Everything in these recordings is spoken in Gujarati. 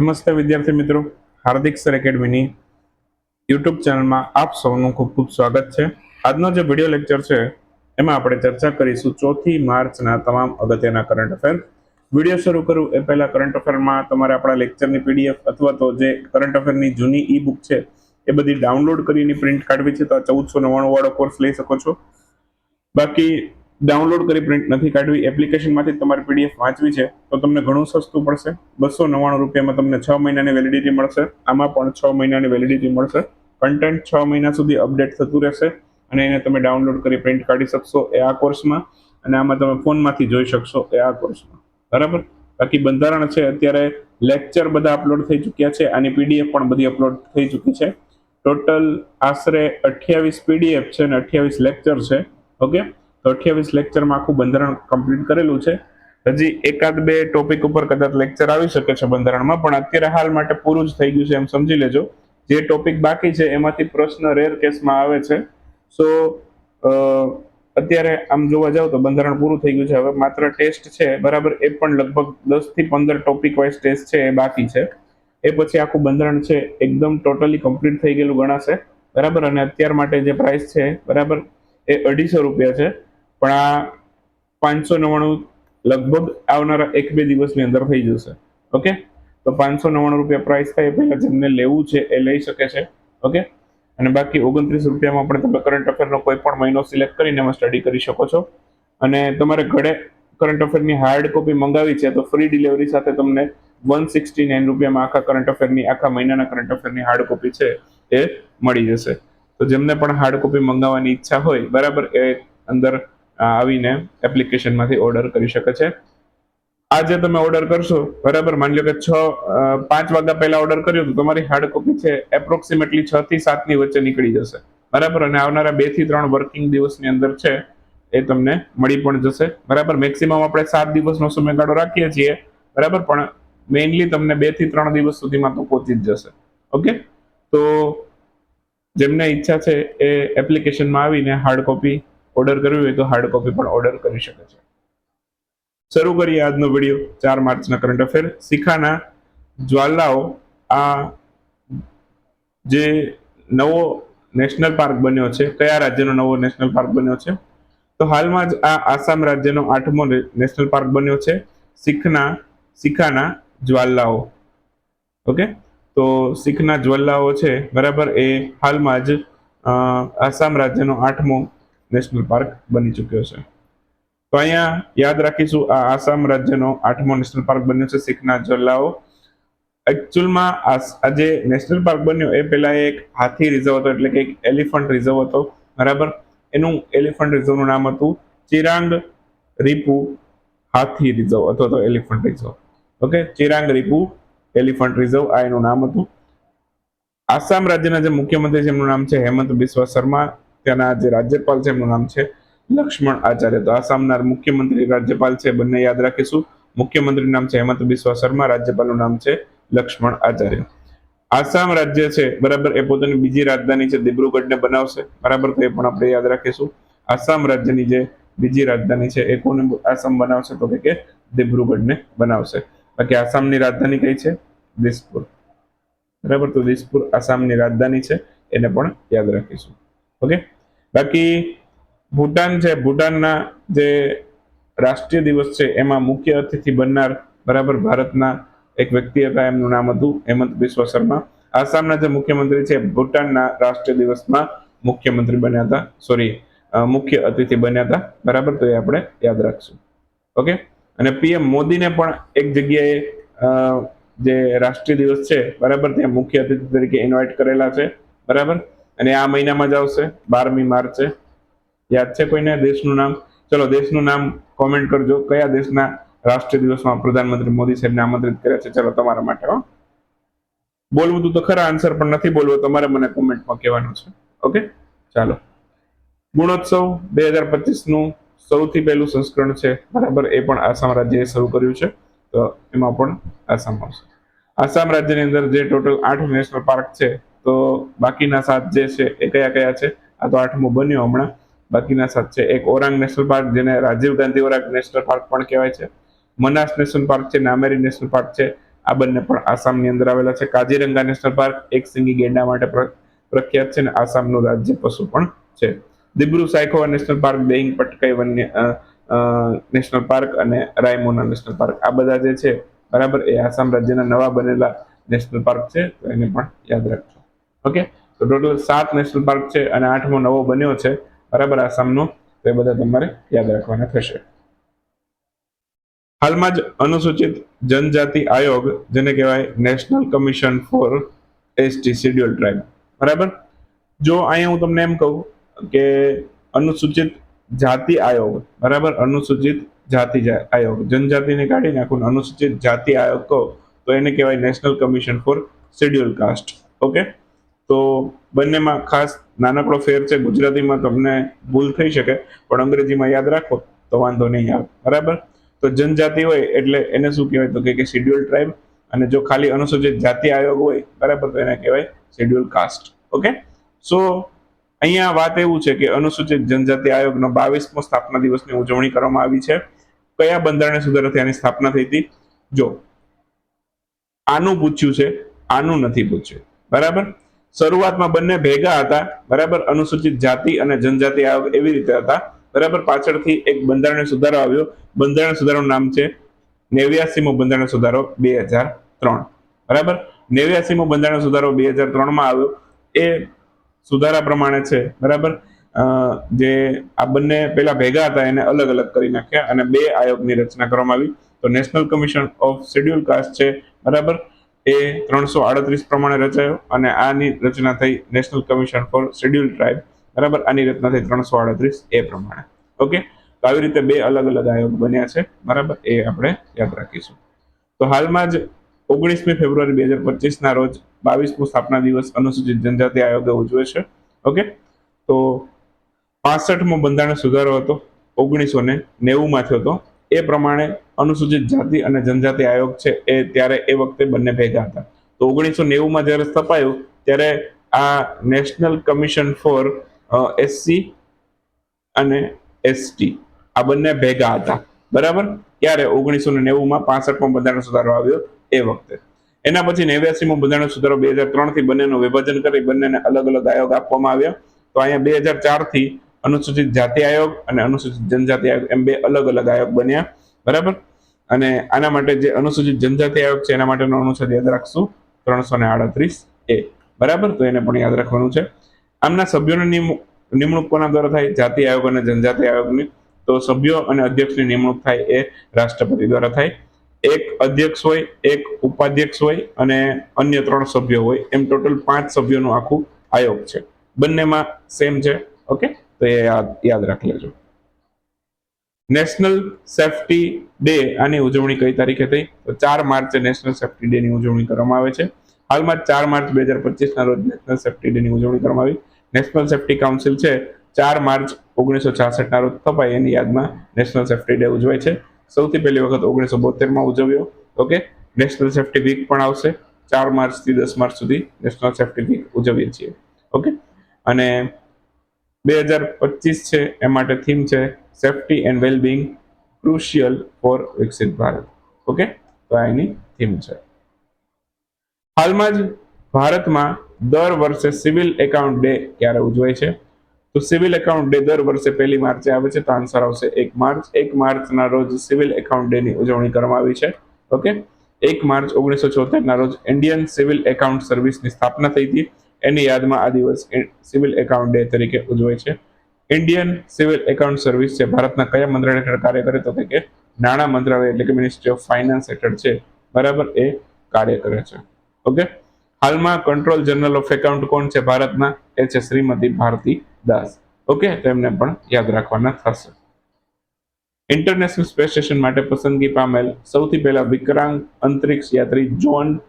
નમસ્તે વિદ્યાર્થી મિત્રો. હાર્દિક સર એકેડમીની યુટ્યુબ ચેનલમાં આપ સૌનું ખૂબ ખૂબ સ્વાગત છે. આજનો જે વીડિયો લેક્ચર છે, એમાં આપણે ચર્ચા કરીશું ચોથી માર્ચના તમામ અગત્યના કરંટ અફેર વીડિયો શરૂ કરું એ પહેલાં કરંટ અફેરમાં તમારે આપણા લેક્ચરની પીડીએફ અથવા તો જે કરંટ અફેરની જૂની ઈ બુક છે, એ બધી ડાઉનલોડ કરીને પ્રિન્ટ કાઢવી છે. તો આ ચૌદસો નવ્વાણું વાળો કોર્સ લઈ શકો છો. બાકી ડાઉનલોડ કરી પ્રિન્ટ નથી કાઢવી એપ્લિકેશનમાંથી તમારે પીડીએફ વાંચવી છે, તો તમને ઘણું સસ્તું પડશે. બસો નવ્વાણું રૂપિયામાં તમને છ મહિનાની વેલિડિટી મળશે. આમાં પણ છ મહિનાની વેલિડિટી મળશે. કન્ટેન્ટ છ મહિના સુધી અપડેટ થતું રહેશે અને એને તમે ડાઉનલોડ કરી પ્રિન્ટ કાઢી શકશો એ આ કોર્સમાં અને આમાં તમે ફોનમાંથી જોઈ શકશો એ આ કોર્સમાં બરાબર? બાકી બંધારણ છે, અત્યારે લેક્ચર બધા અપલોડ થઈ ચૂક્યા છે, આની પીડીએફ પણ બધી અપલોડ થઈ ચૂકી છે. ટોટલ આશરે અઠ્યાવીસ પીડીએફ છે અને અઠ્યાવીસ લેક્ચર છે. ઓકે તો અઠ્યાવીસ લેક્ચરમાં આખું બંધારણ કમ્પ્લીટ કરેલું છે. હજી એકાદ બે ટોપિક ઉપર કદાચ લેક્ચર આવી શકે છે બંધારણમાં, પણ અત્યારે હાલ માટે પૂરું જ થઈ ગયું છે એમ સમજી લેજો. જે ટોપિક બાકી છે, એમાંથી પ્રશ્ન રેર કેસમાં આવે છે. સો અત્યારે આમ જોવા જાવ તો બંધારણ પૂરું થઈ ગયું છે. હવે માત્ર ટેસ્ટ છે, બરાબર? એ પણ લગભગ દસથી પંદર ટોપિક વાઇઝ ટેસ્ટ છે, એ બાકી છે. એ પછી આખું બંધારણ છે, એકદમ ટોટલી કમ્પ્લીટ થઈ ગયેલું ગણાશે. બરાબર? અને અત્યાર માટે જે પ્રાઇસ છે, બરાબર? એ અઢીસો રૂપિયા છે. પણ આ પાંચસો નવ્વાણું લગભગ આવનારા એક બે દિવસની અંદર થઈ જશે. ઓકે તો પાંચસો નવ્વાણું રૂપિયા પ્રાઇસ થાય પહેલાં જેમને લેવું છે એ લઈ શકે છે. ઓકે અને બાકી ઓગણત્રીસ રૂપિયામાં પણ તમે કરંટ અફેરનો કોઈ પણ મહિનો સિલેક્ટ કરીને એમાં સ્ટડી કરી શકો છો. અને તમારે ઘરે કરંટ અફેરની હાર્ડ કોપી મંગાવી છે તો ફ્રી ડિલિવરી સાથે તમને વન સિક્સટી નાઇન રૂપિયામાં આખા કરંટ અફેરની આખા મહિનાના કરંટ અફેરની હાર્ડ કોપી છે એ મળી જશે. તો જેમને પણ હાર્ડ કોપી મંગાવવાની ઈચ્છા હોય, બરાબર એ અંદર આવીને એપ્લિકેશનમાંથી ઓર્ડર કરી શકે છે. આજે તમે ઓર્ડર કરશો, બરાબર? માની લો કે છ પાંચ વાગ્યા પહેલા ઓર્ડર કર્યો તો તમારી હાર્ડ કોપી છે એપ્રોક્સિમેટલી છ થી સાતની વચ્ચે નીકળી જશે. બરાબર? અને આવનારા બેથી ત્રણ વર્કિંગ દિવસની અંદર છે, એ તમને મળી પણ જશે. બરાબર? મેક્સિમમ આપણે સાત દિવસનો સમયગાળો રાખીએ છીએ, બરાબર? પણ મેઇનલી તમને બેથી ત્રણ દિવસ સુધીમાં તો પહોંચી જ જશે. ઓકે તો જેમને ઈચ્છા છે એ એપ્લિકેશનમાં આવીને હાર્ડ કોપી ઓર્ડર કરવી હોય તો હાર્ડ કોપી પણ ઓર્ડર કરી શકે છે. શરૂ કરીએ આજનો વીડિયો ચાર માર્ચના કરંટ અફેર શિખાના જ્વાલાઓ, આ જે નવો નેશનલ પાર્ક બન્યો છે, કયા રાજ્યનો નવો નેશનલ પાર્ક બન્યો છે? તો હાલમાં જ આ આસામ રાજ્યનો આઠમો નેશનલ પાર્ક બન્યો છે, શીખના, શિખાના જ્વાલાઓ. ઓકે? તો શીખના જ્વાલાઓ છે, બરાબર, એ હાલમાં જ આસામ રાજ્યનો આઠમો નેશનલ પાર્ક બની ચૂક્યો છે. તો અહીંયા યાદ રાખીશું આ આસામ રાજ્યનો આઠમો નેશનલ પાર્ક બન્યો છે, શીખના જલ્લાઓ. એકચ્યુઅલમાં આ જે નેશનલ પાર્ક બન્યો એ પહેલા એક હાથી રિઝર્વ હતો, એટલે કે એક એલિફન્ટ રિઝર્વ હતો. બરાબર? એનું એલિફન્ટ રિઝર્વનું નામ હતું ચિરાંગ રીપુ હાથી રિઝર્વ અથવા તો elephant reserve okay? Chirang Ripu elephant reserve આ એનું નામ હતું. આસામ રાજ્યના જે મુખ્યમંત્રી છે, એમનું નામ છે હેમંત બિસ્વા શર્મા. ત્યાંના જે રાજ્યપાલ છે, એમનું નામ છે લક્ષ્મણ આચાર્ય. તો આસામના મુખ્યમંત્રી રાજ્યપાલ છે, બંને યાદ રાખીશું. મુખ્યમંત્રીનું નામ છે હેમંત બિસ્વા શર્મા, રાજ્યપાલનું નામ છે લક્ષ્મણ આચાર્ય. આસામ રાજ્ય છે, બરાબર, એ પોતાની બીજી રાજધાની છે, દિબ્રુગઢને બનાવશે. બરાબર, તો એ પણ આપણે યાદ રાખીશું. આસામ રાજ્યની જે બીજી રાજધાની છે, એ કોને આસામ બનાવશે? તો કે દિબ્રુગઢને બનાવશે. બાકી આસામની રાજધાની કઈ છે? દિસપુર. બરાબર, તો દિસપુર આસામની રાજધાની છે, એને પણ યાદ રાખીશું. ઓકે? બાકી ભૂટાન છે, ભૂટાનના જે રાષ્ટ્રીય દિવસ છે, એમાં મુખ્ય અતિથિ બનનાર બરાબર ભારતના એક વ્યક્તિ હતા, એમનું નામ હતું હેમંત બિસ્વ શર્મા. આસામના જે મુખ્યમંત્રી છે, ભૂટાનના રાષ્ટ્રીય દિવસમાં મુખ્યમંત્રી બન્યા હતા. સોરી મુખ્ય અતિથિ બન્યા હતા. બરાબર, તો એ આપણે યાદ રાખશું. ઓકે અને પીએમ મોદીને પણ એક જગ્યાએ જે રાષ્ટ્રીય દિવસ છે, બરાબર, ત્યાં મુખ્ય અતિથિ તરીકે ઇન્વાઇટ કરેલા છે. બરાબર? અને આ મહિનામાં જ આવશે, બારમી માર્ચે. યાદ છે કોઈને દેશનું નામ? ચલો, દેશનું નામ કોમેન્ટ કરજો. કયા દેશના રાષ્ટ્રીય દિવસમાં પ્રધાનમંત્રી મોદી સાહેબને આમંત્રિત કર્યા છે? ચલો, તમારા માટે, હો. બોલવું તું તો ખરા આન્સર પણ નથી બોલવો. તમારે મને કોમેન્ટમાં કહેવાનું છે. ઓકે ચાલો. ગુણોત્સવ બે હજાર પચીસનું સૌથી પહેલું સંસ્કરણ છે. બરાબર? એ પણ આસામ રાજ્યએ શરૂ કર્યું છે. તો એમાં પણ આસામ આવશે. આસામ રાજ્યની અંદર જે ટોટલ આઠ નેશનલ પાર્ક છે તો બાકીના સાત જે છે એ કયા કયા છે? આ તો આઠમું બન્યો હમણાં. બાકીના સાત છે. એક ઓરાંગ નેશનલ પાર્ક, જેને રાજીવ ગાંધી ઓરાંગ નેશનલ પાર્ક પણ કહેવાય છે. મનાસ નેશનલ પાર્ક છે નામેરી નેશનલ પાર્ક છે. આ બંને પણ આસામની અંદર આવેલા છે. કાજીરંગા નેશનલ પાર્ક, એક સિંગી ગેંડા માટે પ્ર- પ્રખ્યાત છે અને આસામનું રાજ્ય પશુ પણ છે. દિબ્રુ સાયખોવા નેશનલ પાર્ક દેઈંગ પટકાઈ વન્ય નેશનલ પાર્ક અને રાયમોના નેશનલ પાર્ક. આ બધા જે છે, બરાબર એ આસામ રાજ્યના નવા બનેલા નેશનલ પાર્ક છે. તો એને પણ યાદ રાખજો. ઓકે તો ટોટલ સાત નેશનલ પાર્ક છે અને આઠમો નવો બન્યો છે. બરાબર આસામનો તો એ બધા તમારે યાદ રાખવાના થશે. હાલમાં જ અનુસૂચિત જનજાતિ આયોગ, જેને કહેવાય national commission for ST schedule tribe બરાબર? જો અહીંયા હું તમને એમ કહું કે અનુસૂચિત જાતિ આયોગ, બરાબર? અનુસૂચિત જાતિ આયોગ. જનજાતિને કાઢી નાખું અનુસૂચિત જાતિ આયોગ કહો, તો એને કહેવાય national commission for schedule caste okay તો બંનેમાં ખાસ નાનકડો ફેર છે. ગુજરાતીમાં તમને ભૂલ થઈ શકે, પણ અંગ્રેજીમાં યાદ રાખો તો વાંધો નહીં આવે. બરાબર? તો જનજાતિ હોય એટલે એને શું કહેવાય? તો કે શેડ્યુલ ટ્રાઇબ અને જો ખાલી અનુસૂચિત જાતિ આયોગ હોય, બરાબર? તો એને કહેવાય શેડ્યુલ કાસ્ટ. ઓકે? સો, અહીંયા વાત એવું છે કે અનુસૂચિત જનજાતિ આયોગનો બાવીસમો સ્થાપના દિવસની ઉજવણી કરવામાં આવી છે. કયા બંધારણીય સુધારાથી આની સ્થાપના થઈ હતી? જો, આનું પૂછ્યું છે, આનું નથી પૂછ્યું. બરાબર? શરૂઆતમાં બંને ભેગા હતા, બરાબર? અનુસૂચિત જાતિ અને જનજાતિ આયોગ એવી રીતે હતા. બરાબર? પાછળથી એક બંધારણીય સુધારો આવ્યો. બંધારણ સુધારાનું નામ છે નેવ્યાસીમો બંધારણ સુધારો બે હજાર ત્રણ. બરાબર? નેવ્યાસીમો બંધારણ સુધારો બે હજાર ત્રણમાં આવ્યો. એ સુધારા પ્રમાણે છે. બરાબર? જે આ બંને પહેલા ભેગા હતા, એને અલગ અલગ કરી નાખ્યા અને બે આયોગની રચના કરવામાં આવી. તો national commission of schedule caste છે. બરાબર? એ ત્રણસો આડત્રીસ પ્રમાણે રચાયો અને આની રચના થઈ national commission for schedule tribe. બરાબર? આની રચના થઈ ત્રણસો આડત્રીસ એ પ્રમાણે. ઓકે? તો આવી રીતે બે અલગ અલગ આયોગ બન્યા છે. બરાબર? એ આપણે યાદ રાખીશું. તો હાલમાં જ ઓગણીસમી ફેબ્રુઆરી બે હજાર પચીસના રોજ બાવીસમો સ્થાપના દિવસ અનુસૂચિત જનજાતિ આયોગે ઉજવે છે. ઓકે? તો પાસઠમો બંધારણ સુધારો હતો. ઓગણીસો ને નેવુંમાં થયો હતો. એ પ્રમાણે અનુસૂચિત જાતિ અને જનજાતિ આયોગ છે એ ત્યારે એ વખતે બંને ભેગા હતા. તો ઓગણીસો નેવુંમાં જ્યારે સ્થપાયું, ત્યારે આ નેશનલ કમિશન ફોર એસસી અને એસટી આ બંને ભેગા હતા. બરાબર? ત્યારે ઓગણીસો ને નેવુંમાં પાસઠમો બંધારણ સુધારો આવ્યો એ વખતે. એના પછી નેવ્યાસીમો બંધારણ સુધારો બે હજાર ત્રણથી બંનેનું વિભાજન કરી બંનેને અલગ અલગ આયોગ આપવામાં આવ્યા. તો અહીંયા બે હજાર ચારથી અનુસૂચિત જાતિ આયોગ અને અનુસૂચિત જનજાતિ આયોગ એમ બે અલગ અલગ આયોગ બન્યા. બરાબર? અને આના માટે જે અનુસૂચિત જનજાતિ આયોગ છે એના માટેનો અનુચ્છેદ યાદ રાખશું. ત્રણસો ને આડત્રીસ એ. બરાબર? તો એને પણ યાદ રાખવાનું છે. આમના સભ્યોની નિમણૂક કોના દ્વારા થાય? જાતિ આયોગ અને જનજાતિ આયોગની. તો સભ્યો અને અધ્યક્ષની નિમણૂક થાય એ રાષ્ટ્રપતિ દ્વારા થાય. એક અધ્યક્ષ હોય, એક ઉપાધ્યક્ષ હોય અને અન્ય ત્રણ સભ્યો હોય. એમ ટોટલ પાંચ સભ્યોનું આખું આયોગ છે. બંનેમાં સેમ છે. ઓકે? તો એ યાદ યાદ રાખી લેજો. નેશનલ સેફટી ડે આની ઉજવણી કઈ તારીખે થઈ? તો ચાર માર્ચે નેશનલ સેફટી ડે ની ઉજવણી કરવામાં આવે છે. હાલમાં ચાર માર્ચ બે હજાર પચીસના રોજ નેશનલ સેફટી ડે ની ઉજવણી કરવામાં આવી. નેશનલ સેફટી કાઉન્સિલ છે, ચાર માર્ચ ઓગણીસો છાસઠના રોજ થપાય એની યાદમાં નેશનલ સેફટી ડે ઉજવાય છે. સૌથી પહેલી વખત ઓગણીસો બોતેરમાં ઉજવ્યો. ઓકે? નેશનલ સેફટી વીક પણ આવશે. ચાર માર્ચથી દસ માર્ચ સુધી નેશનલ સેફટી વીક ઉજવીએ છીએ. ઓકે? અને બે હજાર પચીસ છે, એ માટે થીમ છે safety and wellbeing crucial for વિકસિત ભારત. ઓકે તો આ એની થીમ છે. હાલમાં જ ભારતમાં દર વર્ષે સિવિલ એકાઉન્ટ ડે ક્યારે ઉજવાય છે? તો સિવિલ એકાઉન્ટ ડે દર વર્ષે પહેલી માર્ચે આવે છે, તો આન્સર આવશે એક માર્ચ. એક માર્ચના રોજ સિવિલ એકાઉન્ટ ડેની ઉજવણી કરવામાં આવી છે. ઓકે એક માર્ચ ઓગણીસો ચોતેરના રોજ ઇન્ડિયન સિવિલ એકાઉન્ટ સર્વિસની સ્થાપના થઈ હતી. એની યાદમાં આ દિવસ સિવિલ એકાઉન્ટ ડે તરીકે ઉજવાય છે. ઇન્ડિયન સિવિલ એકાઉન્ટ સર્વિસ છે ભારતના કયા મંત્રાલય હેઠળ કાર્ય કરે તો કે નાણાં મંત્રાલય એટલે કે મિનિસ્ટ્રી ઓફ ફાઇનાન્સ હેઠળ છે. બરાબર એ કાર્ય કરે છે. ઓકે? હાલમાં કંટ્રોલ જનરલ ઓફ એકાઉન્ટ કોણ છે ભારતના? એ છે શ્રીમતી ભારતી દાસ. ઓકે? તો એમને પણ યાદ રાખવાના થશે. ઇન્ટરનેશનલ સ્પેસ સ્ટેશન માટે પસંદગી પામેલ સૌથી પહેલા વિકરાંગ અંતરિક્ષ યાત્રી જોન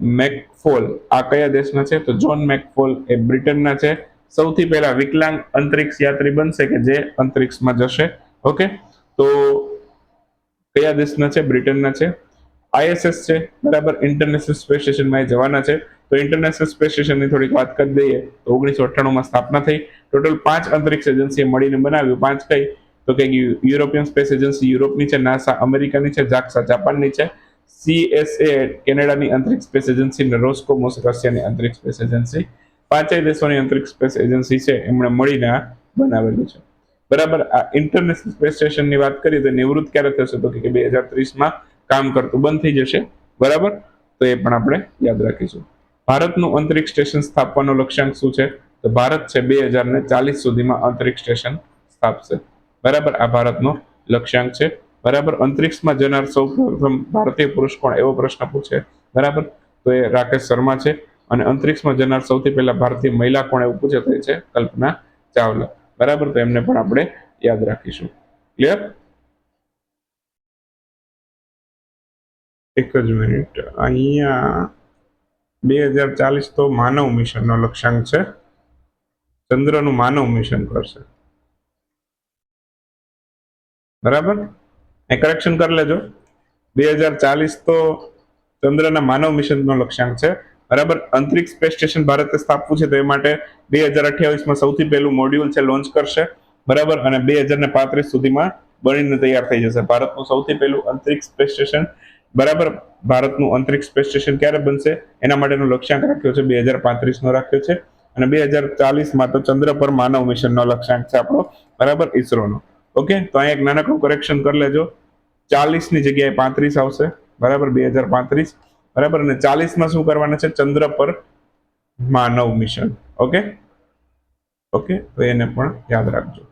મેકફોલ આ કયા દેશના છે? તો જોન મેકફોલ એ બ્રિટનના છે. સૌથી પહેલા વિકલાંગ અંતરિક્ષ યાત્રી બનશે કે જે અંતરિક્ષમાં જશે? ઓકે? તો કયા દેશના છે? બ્રિટનના છે. આઈએસએસ છે. બરાબર? ઇન્ટરનેશનલ સ્પેસ સ્ટેશનમાં એ જવાના છે. તો ઇન્ટરનેશનલ સ્પેસ સ્ટેશનની થોડીક વાત કરી દઈએ. તો ઓગણીસો અઠ્ઠાણુંમાં સ્થાપના થઈ. ટોટલ પાંચ અંતરિક્ષ એજન્સીએ મળીને બનાવ્યું. પાંચ કઈ? તો કે યુરોપિયન સ્પેસ એજન્સી યુરોપની છે નાસા અમેરિકાની છે જાક્સા જાપાનની છે. સીએસએ કેનેડાની અંતરિક્ષ સ્પેસ એજન્સી અને રોસ્કોમોસ રશિયાની અંતરિક્ષ સ્પેસ એજન્સી. પાંચેય દેશોની અંતરિક્ષ સ્પેસ એજન્સી છે, એમણે મળીને આ બનાવેલું છે. બરાબર, આ ઇન્ટરનેશનલ સ્પેસ સ્ટેશનની વાત કરીએ તો નિવૃત્ત ક્યારે થશે તો કે બે હજાર ત્રીસમાં કામ કરતું બંધ થઈ જશે. બરાબર? તો એ પણ આપણે યાદ રાખીશું. ભારતનું અંતરિક્ષ સ્ટેશન સ્થાપવાનો લક્ષ્યાંક શું છે? તો ભારત છે બે હજાર ને ચાલીસ સુધીમાં અંતરિક્ષ સ્ટેશન સ્થાપશે. બરાબર? આ ભારતનો લક્ષ્યાંક છે. બરાબર? અંતરિક્ષમાં જનાર સૌ પ્રથમ ભારતીય પુરુષ કોણ? એવો પ્રશ્ન પૂછે. બરાબર? તો એ રાકેશ શર્મા છે. અને અંતરિક્ષમાં જનાર સૌથી પહેલા ભારતીય મહિલા કોણ? એવું પૂછે થઈ છે કલ્પના ચાવલા. બરાબર? તો એમને પણ આપણે યાદ રાખીશું. ક્લિયર એક જ મિનિટ. અહીંયા બે હજાર ચાલીસ તો માનવ મિશનનો લક્ષ્યાંક છે. ચંદ્રનું માનવ મિશન કરશે. બરાબર? એ કરેક્શન કરી લેજો. બે હજાર ચાલીસ તો ચંદ્રના માનવ મિશનનો લક્ષ્યાંક છે. બરાબર? અંતરિક્ષ સ્પેસ સ્ટેશન ભારતે સ્થાપવું છે, તો એ માટે બે હજાર અઠ્યાવીસમાં સૌથી પહેલું મોડ્યુલ છે લોન્ચ કરશે. બરાબર? અને બે હજાર ને પાંત્રીસ સુધીમાં બનીને તૈયાર થઈ જશે. ભારતનું સૌથી પહેલું અંતરિક્ષ સ્પેસ સ્ટેશન બરાબર? ભારતનું અંતરિક્ષ સ્પેસ સ્ટેશન ક્યારે બનશે? એના માટેનો લક્ષ્યાંક રાખ્યો છે, બે હજાર પાંત્રીસનો રાખ્યો છે. અને બે હજાર ચાલીસમાં તો ચંદ્ર પર માનવ મિશનનો લક્ષ્યાંક છે આપણો. બરાબર? ઈસરોનો. ઓકે? તો અહીંયા એક નાનકડું કરેક્શન કરી લેજો. ચાલીસની જગ્યાએ પાંત્રીસ આવશે. બરાબર? બે હજાર પાંત્રીસ. બરાબર? અને ચાલીસમાં શું કરવાના છે? ચંદ્ર પર માનવ મિશન. ઓકે? ઓકે? તો એને પણ યાદ રાખજો.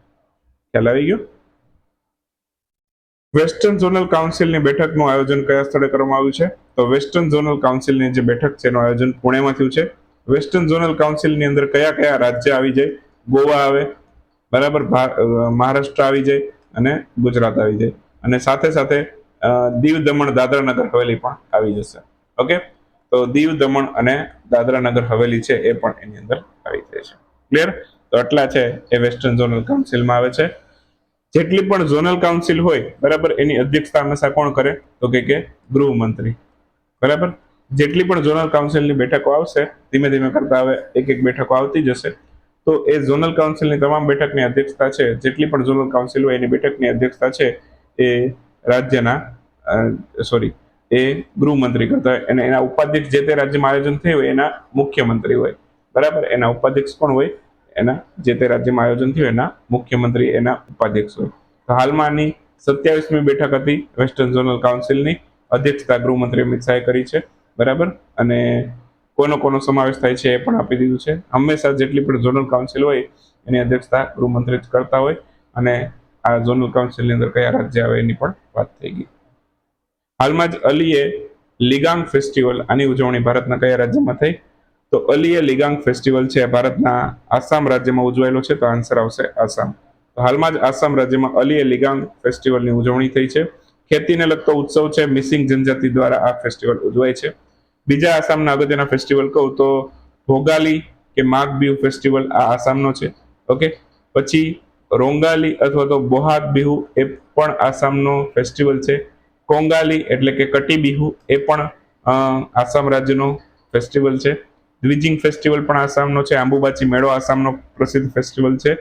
ખ્યાલ આવી ગયો? વેસ્ટર્ન ઝોનલ કાઉન્સિલની બેઠકનું આયોજન કયા સ્થળે કરવામાં આવ્યું છે? તો વેસ્ટર્ન ઝોનલ કાઉન્સિલની જે બેઠક છે, એનું આયોજન પુણેમાં થયું છે. વેસ્ટર્ન ઝોનલ કાઉન્સિલની અંદર કયા કયા રાજ્ય આવી જાય? ગોવા આવે. બરાબર? મહારાષ્ટ્ર આવી જાય અને ગુજરાત આવી જાય. અને સાથે સાથે દીવ દમણ દાદરા નગર હવેલી પણ આવી જશે. ઓકે? તો દીવ દમણ અને દાદરા નગર હવેલી છે એ પણ એની અંદર આવી જાય છે. ક્લિયર તો આટલા છે એ વેસ્ટર્ન ઝોનલ કાઉન્સિલમાં આવે છે. જેટલી પણ ઝોનલ કાઉન્સિલ હોય, બરાબર, એની અધ્યક્ષતા હંમેશા કોણ કરે? તો કે કે ગૃહમંત્રી. બરાબર? જેટલી પણ ઝોનલ કાઉન્સિલની બેઠકો આવશે, ધીમે ધીમે કરતા હવે એક એક બેઠકો આવતી જશે. તો એ ઝોનલ કાઉન્સિલની તમામ બેઠકની અધ્યક્ષતા છે. જેટલી પણ ઝોનલ કાઉન્સિલ હોય એની બેઠકની અધ્યક્ષતા છે એ રાજ્યના સોરી એ ગૃહમંત્રી કરતા હોય. અને એના ઉપાધ્યક્ષ જે તે રાજ્યમાં આયોજન થયું હોય, એના મુખ્યમંત્રી હોય. બરાબર? એના ઉપાધ્યક્ષ કોણ હોય? એના જે તે રાજ્યમાં આયોજન થયું એના મુખ્યમંત્રી, એના ઉપાધ્યક્ષ હોય. તો હાલમાં આની સત્યાવીસમી બેઠક હતી વેસ્ટર્ન ઝોનલ કાઉન્સિલની. અધ્યક્ષતા ગૃહમંત્રી અમિત શાહે કરી છે. બરાબર? અને કોનો કોનો સમાવેશ થાય છે એ પણ આપી દીધું છે. હંમેશા જેટલી પણ ઝોનલ કાઉન્સિલ હોય, એની અધ્યક્ષતા ગૃહમંત્રી કરતા હોય. અને આ ઝોનલ કાઉન્સિલની અંદર કયા રાજ્ય આવે એની પણ વાત થઈ ગઈ. હાલમાં જ અલીએ લિગાંગ ફેસ્ટિવલ આની ઉજવણી ભારતના કયા રાજ્યમાં થઈ? તો અલીએ લિગાંગ ફેસ્ટિવલ છે ભારતના આસામ રાજ્યમાં ઉજવાયેલો છે, તો આન્સર આવશે આસામ. તો હાલમાં જ આસામ રાજ્યમાં અલીએ લિગાંગ ફેસ્ટિવલની ઉજવણી થઈ છે. ખેતીને લગતો ઉત્સવ છે, મિસિંગ જનજાતિ દ્વારા આ ફેસ્ટિવલ ઉજવાય છે. બીજા આસામના અગત્યના ફેસ્ટિવલ કહું તો ભોગાલી કે માઘ બીહુ ફેસ્ટિવલ આ આસામનો છે. ઓકે? પછી રોંગાલી અથવા તો બોહાગ બિહુ એ પણ આસામનો ફેસ્ટિવલ છે. કોંગાલી એટલે કે કટી બિહુ એ પણ આસામ રાજ્યનો ફેસ્ટિવલ છે. દ્વિજિંગ ફેસ્ટિવલ પણ આસામનો છે. આંબુબાચી મેળો આસામનો પ્રસિદ્ધ ફેસ્ટિવલ છે.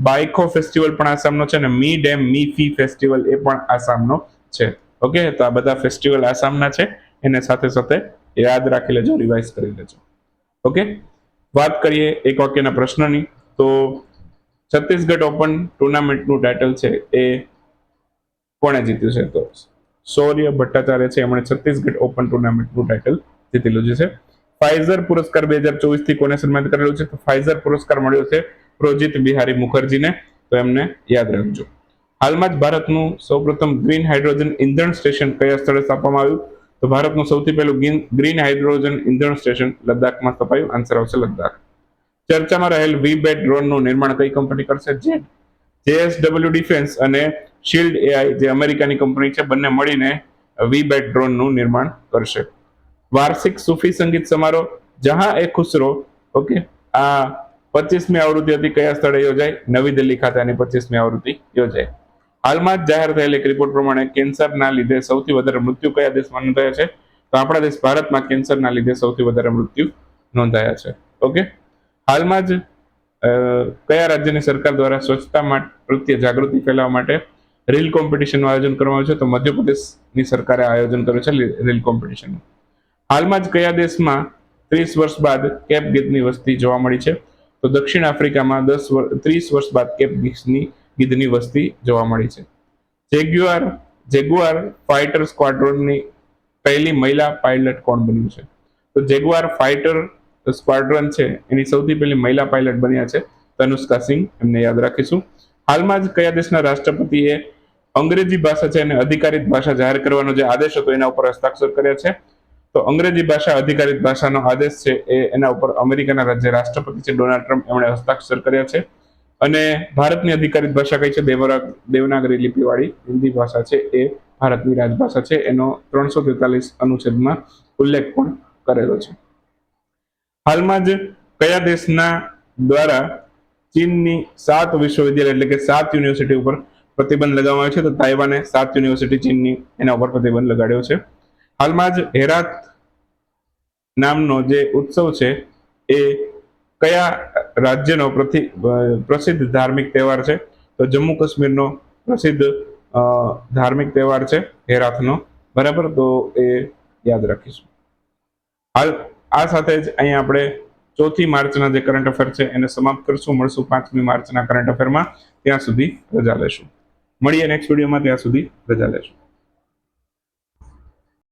બાઇકો ફેસ્ટિવલ પણ આસામનો છે અને મી ડેમ, મી ફી ફેસ્ટિવલ એ પણ આસામનો છે. ઓકે? તો આ બધા ફેસ્ટિવલ આસામના છે. એને સાથે સાથે યાદ રાખી લેજો રિવાઇઝ કરી લેજો. ઓકે? વાત કરીએ એક વાક્યના પ્રશ્નની. તો છત્તીસગઢ ઓપન ટુર્નામેન્ટનું ટાઇટલ છે એ કોણે જીત્યું છે તો શૌર્ય ભટ્ટાચાર્ય છે એમણે છત્તીસગઢ ઓપન ટુર્નામેન્ટનું ટાઇટલ જીતેલું છે. ફાઇઝર પુરસ્કાર બે હજાર ચોવીસથી કોને સન્માનિત કરેલું છે? તો ફાઇઝર પુરસ્કાર મળ્યો છે પ્રોજિત બિહારી મુખર્જીને. તો એમને યાદ રાખજો. હાલમાં જ ભારતનું સૌપ્રથમ ગ્રીન હાઇડ્રોજન ઇંધણ સ્ટેશન કયા સ્થળે સ્થાપવામાં આવ્યું? તો ભારતનું સૌથી પહેલું ગ્રીન હાઇડ્રોજન ઇંધણ સ્ટેશન લદ્દાખમાં સ્થપાયું. આન્સર આવશે લદ્દાખ. ચર્ચામાં રહેલ વી બેટ ડ્રોનનું નિર્માણ કઈ કંપની કરશે? જેટ જેએસડબલ્યુ ડિફેન્સ અને શિલ્ડ એઆઈ, જે અમેરિકાની કંપની છે, બંને મળીને વી બેટ ડ્રોનનું નિર્માણ કરશે. વાર્ષિક સૂફી સંગીત સમારોહ, જહાં એ ખુસરો ઓકે? આ પચીસમી આવૃત્તિ હતી, કયા સ્થળે યોજાય નવી દિલ્હી ખાતે આની પચીસમી આવૃત્તિ યોજાય હાલમાં જ જાહેર થયેલ એક રિપોર્ટ પ્રમાણે કેન્સરના લીધે સૌથી વધારે મૃત્યુ કયા દેશમાં નોંધાયા છે? તો આપણા દેશ ભારતમાં કેન્સરના લીધે સૌથી વધારે મૃત્યુ નોંધાયા છે. ઓકે? હાલમાં જ કયા રાજ્યની સરકાર દ્વારા સ્વચ્છતા માટે પ્રત્યે જાગૃતિ ફેલાવવા માટે રીલ કોમ્પિટિશનનું આયોજન કરવામાં આવ્યું છે? તો મધ્યપ્રદેશની સરકારે આયોજન કર્યું છે રીલ કોમ્પિટિશનનું. હાલમાં જ કયા દેશમાં ત્રીસ વર્ષ બાદ કેપ ગીધની વસ્તી જોવા મળી છે? તો દક્ષિણ આફ્રિકામાં દસ ત્રીસ વર્ષ બાદ કેપ ગીસની ગીધની વસ્તી જોવા મળી છે. જેગ્યુઆર જેગુઆર ફાઇટર સ્ક્વાડ્રોનની પહેલી મહિલા પાયલટ કોણ બન્યું છે? તો જેગુઆર ફાઇટર સ્ક્વાડ્રન છે. એની સૌથી પહેલી મહિલા પાયલટ બન્યા છે. તનુષ્કા સિંહ, એમને યાદ રાખીશું. હાલમાં જ કયા દેશના રાષ્ટ્રપતિએ અંગ્રેજી ભાષા છે એને અધિકારિત ભાષા જાહેર કરવાનો જે આદેશ હતો, એના ઉપર હસ્તાક્ષર કર્યા છે. તો અંગ્રેજી ભાષા અધિકારિત ભાષાનો આદેશ છે, એ એના ઉપર અમેરિકાના રાજ્ય રાષ્ટ્રપતિ છે, ડોનાલ્ડ ટ્રમ્પ એમણે હસ્તાક્ષર કર્યા છે. અને ભારતની અધિકારિત ભાષા કઈ છે? દેવનાગરી લિપિવાળી હિન્દી ભાષા છે, એ ભારતની રાજભાષા છે. એનો ત્રણસો તેતાલીસ અનુચ્છેદમાં ઉલ્લેખ પણ કરેલો છે. હાલમાં જ કયા દેશના દ્વારા ચીનની સાત વિશ્વવિદ્યાલય એટલે કે સાત યુનિવર્સિટી ઉપર પ્રતિબંધ લગાવવામાં આવ્યો છે? તો તાઇવાને સાત યુનિવર્સિટી ચીનની એના ઉપર પ્રતિબંધ લગાડ્યો છે. હાલમાં જ હેરાત નામનો જે ઉત્સવ છે, એ કયા રાજ્યનો પ્રતિ, પ્રસિદ્ધ ધાર્મિક તહેવાર છે? તો જમ્મુ કાશ્મીરનો પ્રસિદ્ધ ધાર્મિક તહેવાર છે હેરાથનો બરાબર? તો એ યાદ રાખીશું. હાલ આ સાથે જ અહીંયા આપણે ચોથી માર્ચના જે કરંટ અફેર છે, એને સમાપ્ત કરશું. મળશું પાંચમી માર્ચના કરંટ અફેરમાં ત્યાં સુધી રજા લેશું. મળીએ નેક્સ્ટ વિડીયોમાં ત્યાં સુધી રજા લેશું.